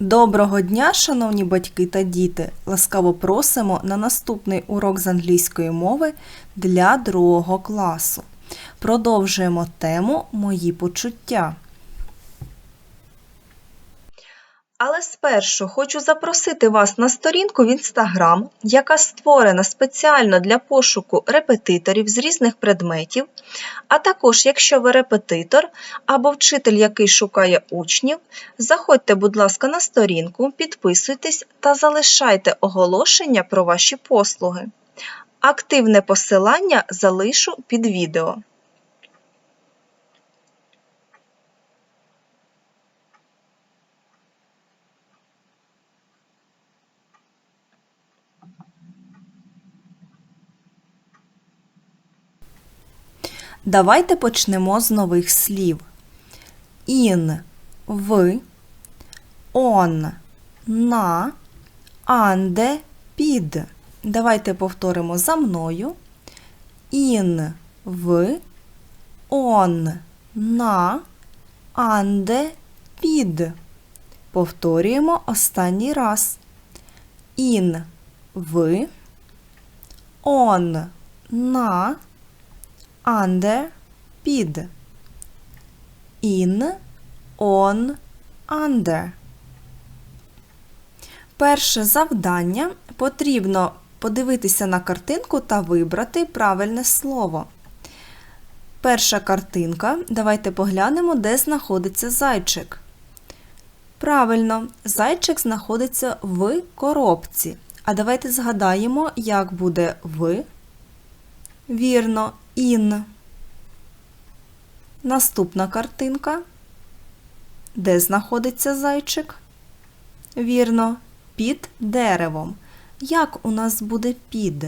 Доброго дня, шановні батьки та діти! Ласкаво просимо на наступний урок з англійської мови для другого класу. Продовжуємо тему Мої почуття. Але спершу хочу запросити вас на сторінку в Інстаграм, яка створена спеціально для пошуку репетиторів з різних предметів. А також, якщо ви репетитор або вчитель, який шукає учнів, заходьте, будь ласка, на сторінку, підписуйтесь та залишайте оголошення про ваші послуги. Активне посилання залишу під відео. Давайте почнемо з нових слів. In – в, on – на, анде – під. Давайте повторимо за мною. In – в, on – на, анде – під. Повторюємо останній раз. In – в, on – на, under, під. In, on, under. Перше завдання потрібно подивитися на картинку та вибрати правильне слово. Перша картинка. Давайте поглянемо, де знаходиться зайчик. Правильно, зайчик знаходиться в коробці. А давайте згадаємо, як буде в. Вірно, in. Наступна картинка. Де знаходиться зайчик? Вірно, під деревом. Як у нас буде під?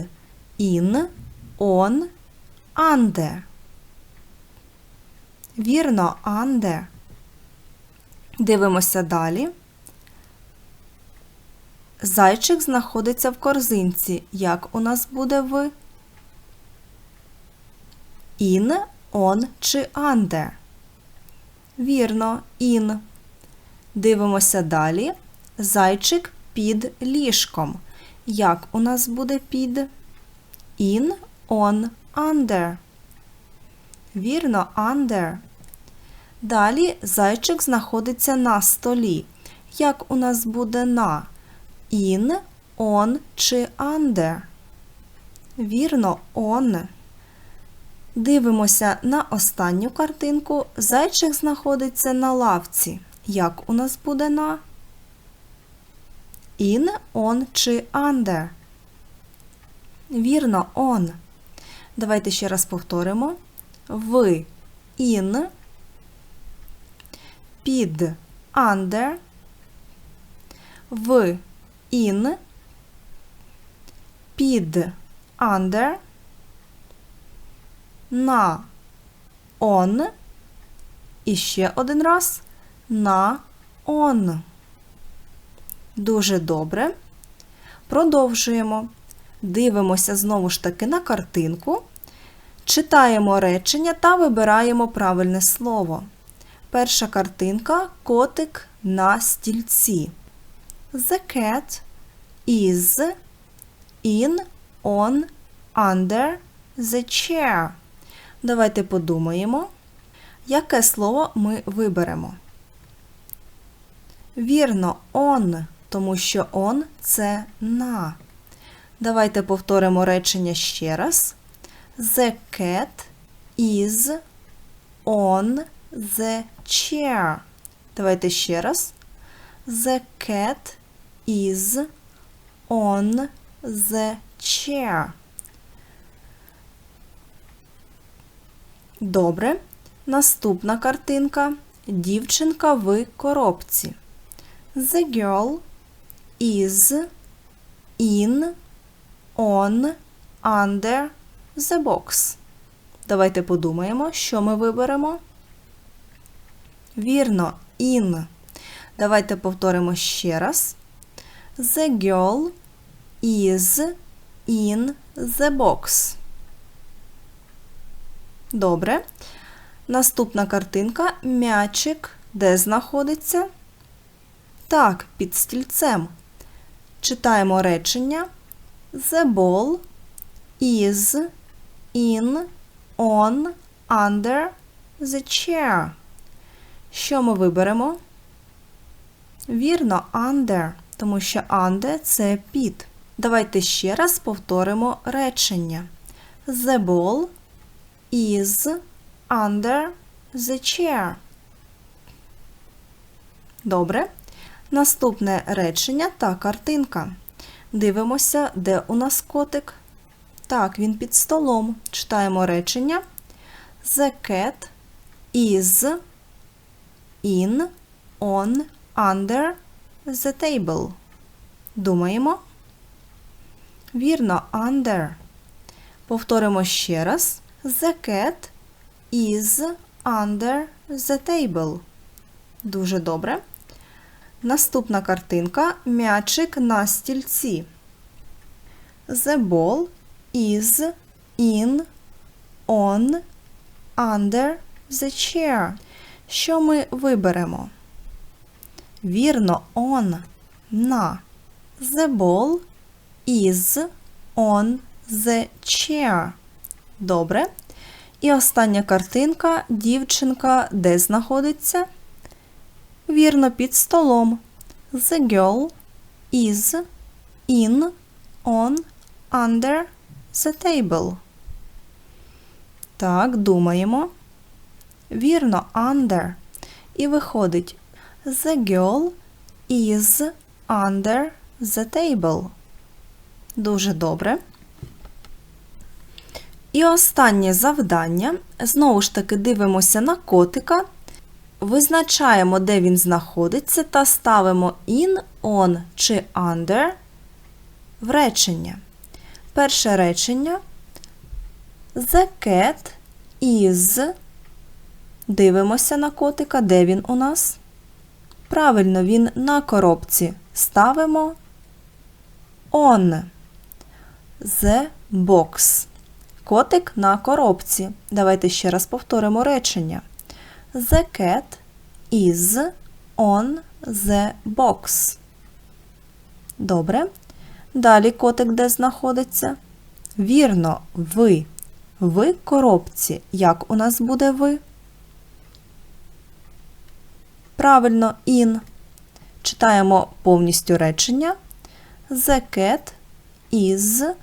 In, on, under. Вірно, under. Дивимося далі. Зайчик знаходиться в корзинці. Як у нас буде в? In, on чи under? Вірно, in. Дивимося далі. Зайчик під ліжком. Як у нас буде під? In, on, under. Вірно, under. Далі зайчик знаходиться на столі. Як у нас буде на? In, on чи under? Вірно, on. Дивимося на останню картинку. Зайчик знаходиться на лавці. Як у нас буде на? In, on чи under? Вірно, on. Давайте ще раз повторимо. В, in, під, under, в, in, під, under, на on. І ще один раз на on. Дуже добре. Продовжуємо. Дивимося знову ж таки на картинку. Читаємо речення та вибираємо правильне слово. Перша картинка котик на стільці. The cat is in, on, under the chair. Давайте подумаємо, яке слово ми виберемо. Вірно, on, тому що on це на. Давайте повторимо речення ще раз. The cat is on the chair. Давайте ще раз. The cat is on the chair. Добре. Наступна картинка. Дівчинка в коробці. The girl is in, on, under the box. Давайте подумаємо, що ми виберемо. Вірно, in. Давайте повторимо ще раз. The girl is in the box. Добре. Наступна картинка. М'ячик де знаходиться? Так, під стільцем. Читаємо речення. The ball is in, on, under the chair. Що ми виберемо? Вірно, under, тому що under – це під. Давайте ще раз повторимо речення. The ball is under the chair. Добре. Наступне речення та картинка. Дивимося, де у нас котик. Так, він під столом. Читаємо речення. The cat is in, on, under the table. Думаємо. Вірно, under. Повторимо ще раз. The cat is under the table. Дуже добре. Наступна картинка м'ячик на стільці. The ball is in, on, under the chair. Що ми виберемо? Вірно, on, на. The ball is on the chair. Добре. І остання картинка дівчинка де знаходиться? Вірно, під столом. The girl is in, on, under the table. Так, думаємо. Вірно, under. І виходить The girl is under the table. Дуже добре. І останнє завдання. Знову ж таки дивимося на котика. Визначаємо, де він знаходиться, та ставимо in, on чи under в речення. Перше речення. The cat is. Дивимося на котика, де він у нас. Правильно, він на коробці. Ставимо on. The box. Котик на коробці. Давайте ще раз повторимо речення. The cat is on the box. Добре. Далі котик де знаходиться? Вірно, ви. В коробці. Як у нас буде ви? Правильно, in. Читаємо повністю речення. The cat is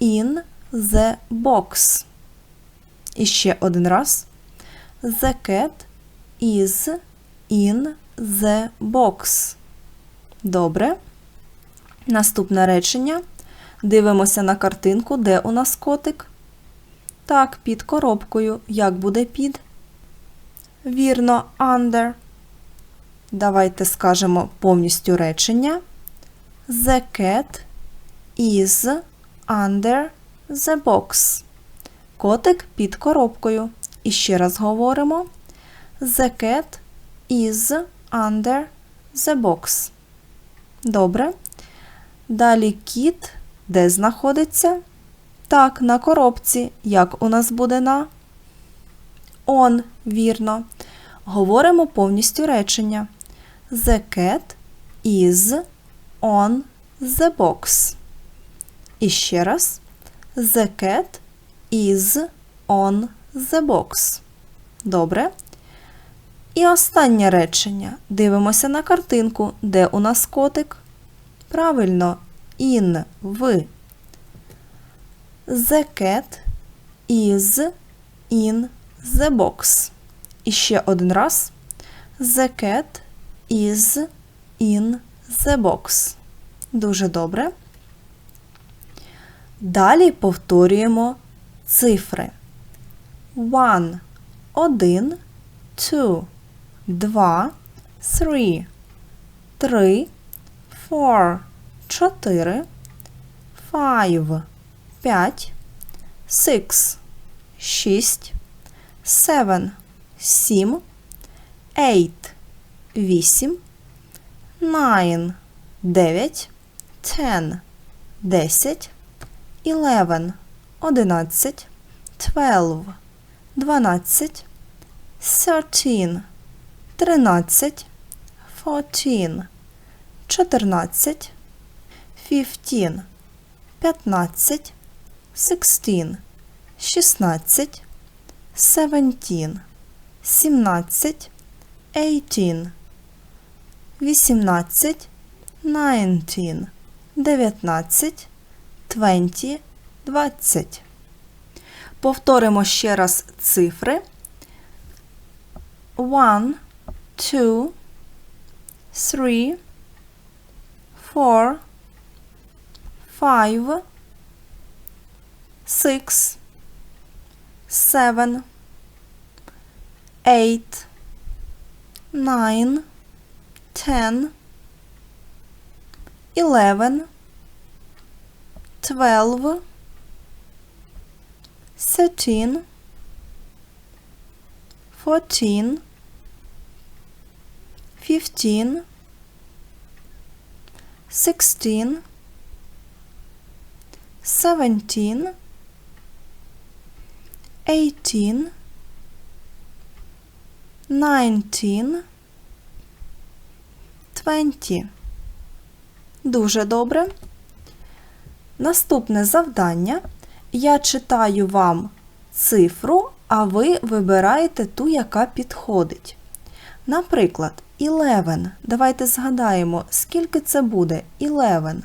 in the box. І ще один раз. The cat is in the box. Добре. Наступне речення. Дивимося на картинку, де у нас котик. Так, під коробкою. Як буде під? Вірно, under. Давайте скажемо повністю речення. The cat is under the box. Котик під коробкою. І ще раз говоримо. The cat is under the box. Добре. Далі кіт де знаходиться? Так, на коробці. Як у нас буде на? On, вірно. Говоримо повністю речення. The cat is on the box. І ще раз. The cat is on the box. Добре. І останнє речення. Дивимося на картинку, де у нас котик. Правильно, in в. The cat is in the box. І ще один раз. The cat is in the box. Дуже добре. Далі повторюємо цифри. One – один, two – два, three – три, four – чотири, five – п'ять, six – шість, seven – сім, eight – вісім, nine – дев'ять, ten – десять, eleven – одинадцять, twelve – дванадцять, thirteen – тринадцять, fourteen. 14, 15, 15, 16, 16, 17, 17, 18, 18, 19, 19, 20, 20. Повторимо ще раз цифри. One, two, three, four, five, six, seven, eight, nine, ten, eleven, twelve, thirteen, fourteen, fifteen, sixteen, seventeen, eighteen, nineteen, twenty. Дуже добре. Наступне завдання. Я читаю вам цифру, а ви вибираєте ту, яка підходить. Наприклад, 11. Давайте згадаємо, скільки це буде 11.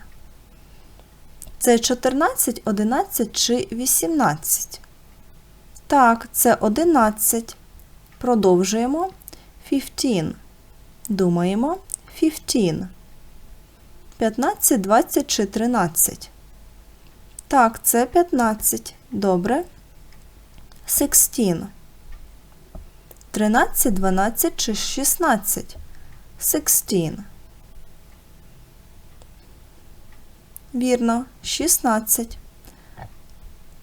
Це 14, 11 чи 18? Так, це 11. Продовжуємо. 15. Думаємо. 15. 15, 20 чи 13. Так, це 15. Добре. 16. 13, 12 чи 16. 16. Вірно, 16.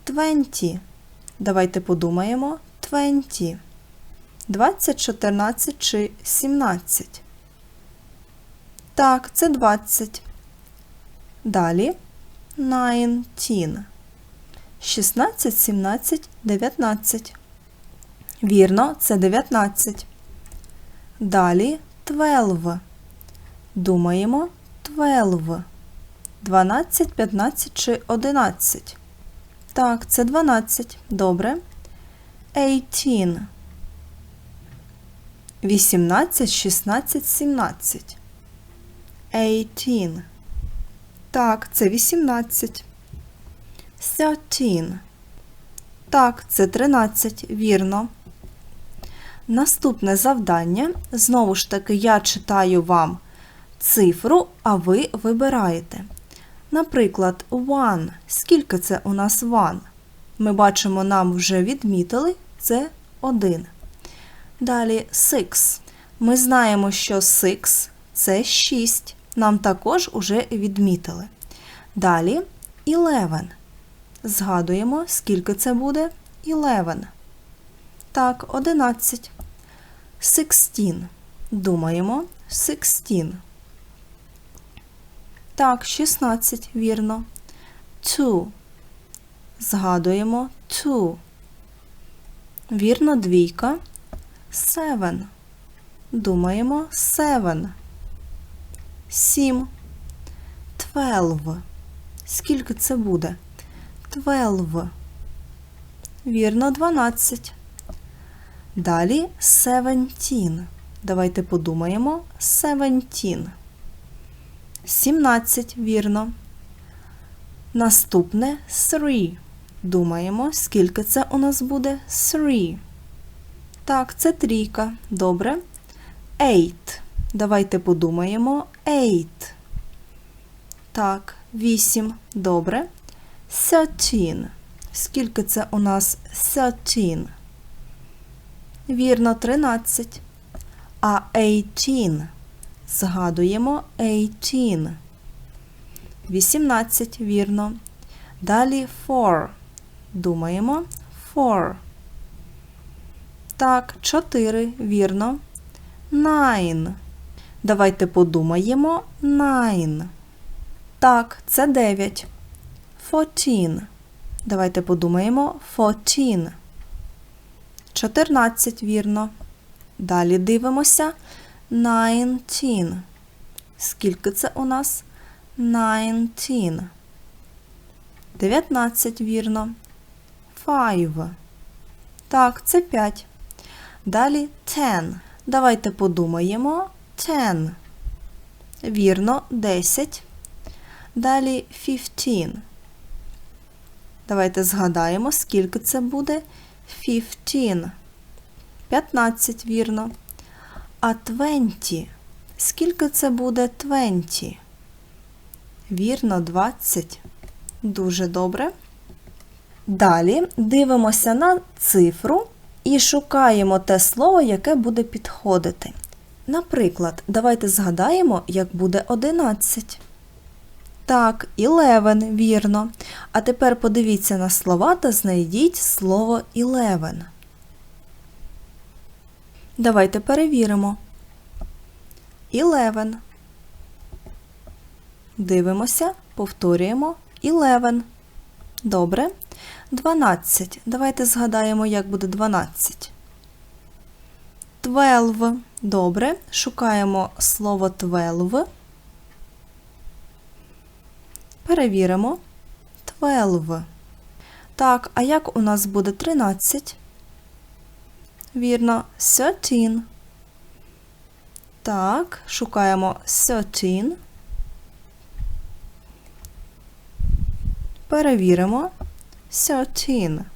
20. Давайте подумаємо. 20. 20, 14 чи 17. Так, це 20. Далі 19. 16, 17, 19. Вірно, це 19. Далі 12. Думаємо 12. 12, 15 чи 11. Так, це 12. Добре. 18. 18, 16, 17. 18. Так, це 18. 13. Так, це 13, вірно. Наступне завдання. Знову ж таки, я читаю вам цифру, а ви вибираєте. Наприклад, one. Скільки це у нас one? Ми бачимо, нам вже відмітили це 1. Далі six. Ми знаємо, що six – це 6. Нам також уже відмітили. Далі 11. Згадуємо, скільки це буде 11. Так, 11. 16. Думаємо 16. Так, 16, вірно. 2. Згадуємо 2. Вірно, двійка. 7. Думаємо 7. 7. 12. Скільки це буде? 12. Вірно, 12. Далі 17. Давайте подумаємо. 17. 17, вірно. Наступне 3. Думаємо, скільки це у нас буде 3. Так, це трійка. Добре. 8. Давайте подумаємо. 8. Так, 8. Добре. 13. Скільки це у нас 13? Вірно, 13. А 18. Згадуємо 18. 18, вірно. Далі 4. Думаємо 4. Так, 4, вірно. 9. Давайте подумаємо 9. Так, це 9. 14. Давайте подумаємо 14. 14, вірно. Далі дивимося 19. Скільки це у нас? Nineteen. 19, вірно. Five. Так, це 5. Далі ten. Давайте подумаємо. Ten. Вірно, 10. Далі fifteen. Давайте згадаємо, скільки це буде. Fifteen. 15, вірно. А 20. Скільки це буде 20? Вірно, 20. Дуже добре. Далі дивимося на цифру і шукаємо те слово, яке буде підходити. Наприклад, давайте згадаємо, як буде 11. Так, 11, вірно. А тепер подивіться на слова та знайдіть слово 11. Давайте перевіримо. 11. Дивимося, повторюємо 11. Добре. 12. Давайте згадаємо, як буде 12. 12. Добре. Шукаємо слово 12. Перевіримо. 12. Так, а як у нас буде 13? Вірно, 13. Так, шукаємо 13. Перевіримо. 13.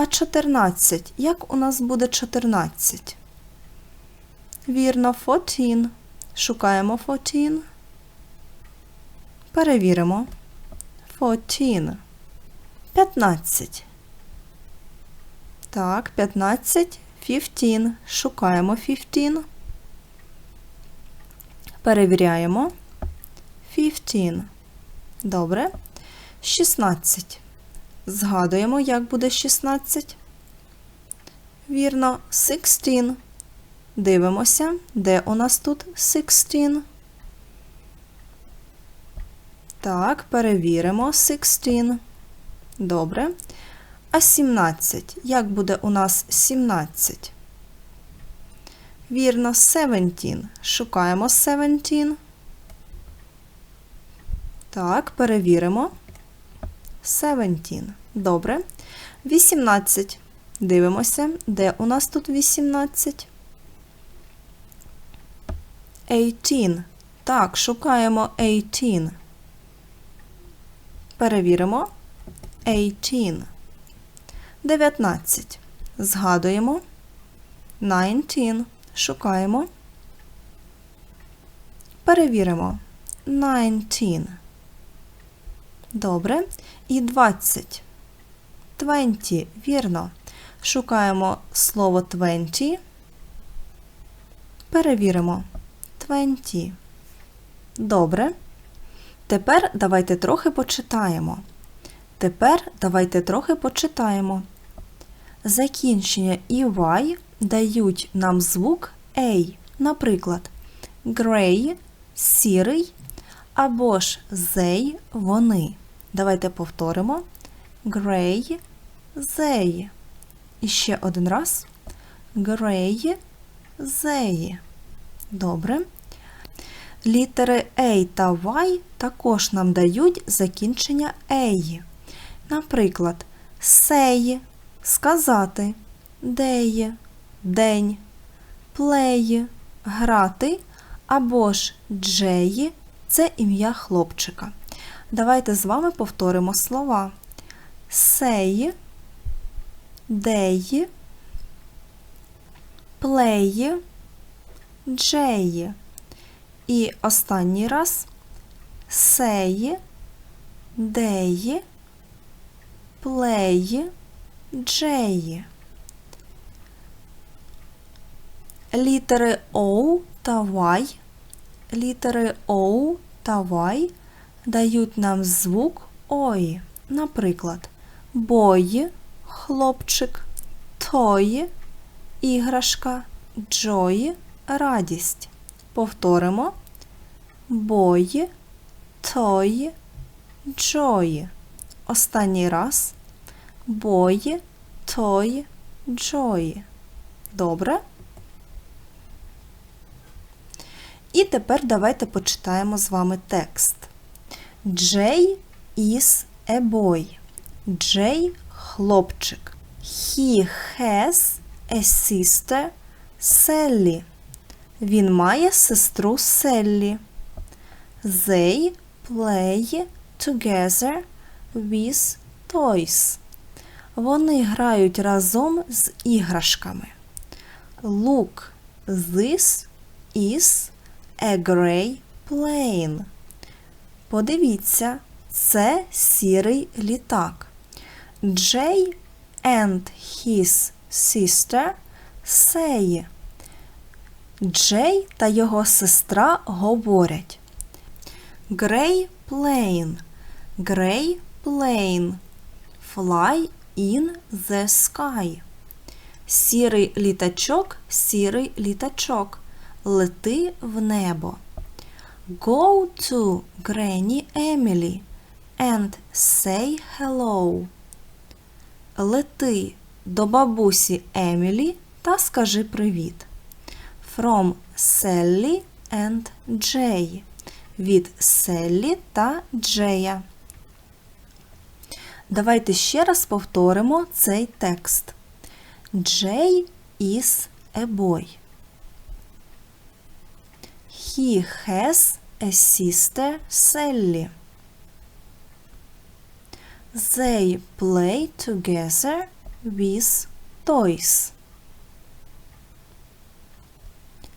А 14. Як у нас буде 14? Вірно, 14. Шукаємо 14. Перевіримо. 14. 15. Так, 15. 15. Шукаємо 15. Перевіряємо. 15. Добре. 16. Згадуємо, як буде 16. Вірно, 16. Дивимося, де у нас тут 16. Так, перевіримо 16. Добре. А 17. Як буде у нас 17? Вірно, 17. Шукаємо 17. Так, перевіримо. 17. Добре. 18. Дивимося, де у нас тут 18? 18. Так, шукаємо 18. Перевіримо. 18. 19. Згадуємо. 19. Шукаємо. Перевіримо. 19. Добре. І 20. 20. Вірно. Шукаємо слово 20. Перевіримо. 20. Добре. Тепер давайте трохи почитаємо. Тепер давайте трохи почитаємо. Закінчення і Y дають нам звук A. Наприклад, grey – сірий, або ж they – вони. Давайте повторимо. Grey – they. І ще один раз. Grey – they. Добре. Літери A та Y також нам дають закінчення A. Наприклад, say – сказати, day – день, play – грати, або ж J – це ім'я хлопчика. Давайте з вами повторимо слова. Say, day, play, J. І останній раз say, day, play, J. Літери O та Y, літери O та Y дають нам звук ой. Наприклад, boy – хлопчик, toy – іграшка, joy – радість. Повторимо boy, toy, joy. Останній раз boy, toy, joy. Добре? І тепер давайте почитаємо з вами текст. Джей is a boy. Джей хлопчик. He has a sister Sally. Він має сестру Селлі. They play together with toys. Вони грають разом з іграшками. Look, this is a grey plane. Подивіться, це сірий літак. Jay and his sister say. Джей та його сестра говорять. Grey plane, grey plane, fly in the sky. Сірий літачок, сірий літачок, лети в небо. Go to Granny Emily and say hello. Лети до бабусі Емілі та скажи привіт. From Sally and Jay. Від Селлі та Джея. Давайте ще раз повторимо цей текст. Jay is a boy. He has a sister Sally. They play together with toys.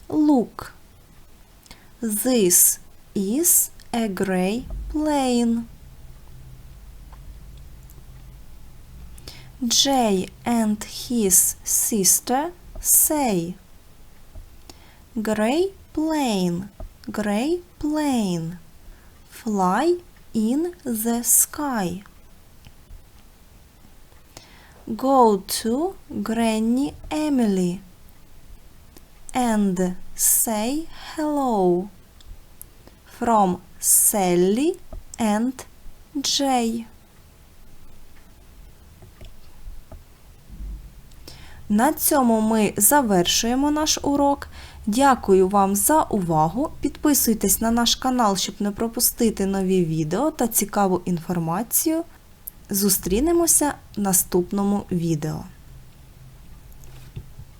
Look, this is a grey plane. Jay and his sister say, Grey plane, grey plane, fly in the sky. Go to Granny Emily and say hello from Sally and Jay. На цьому ми завершуємо наш урок. Дякую вам за увагу. Підписуйтесь на наш канал, щоб не пропустити нові відео та цікаву інформацію. Зустрінемося в наступному відео.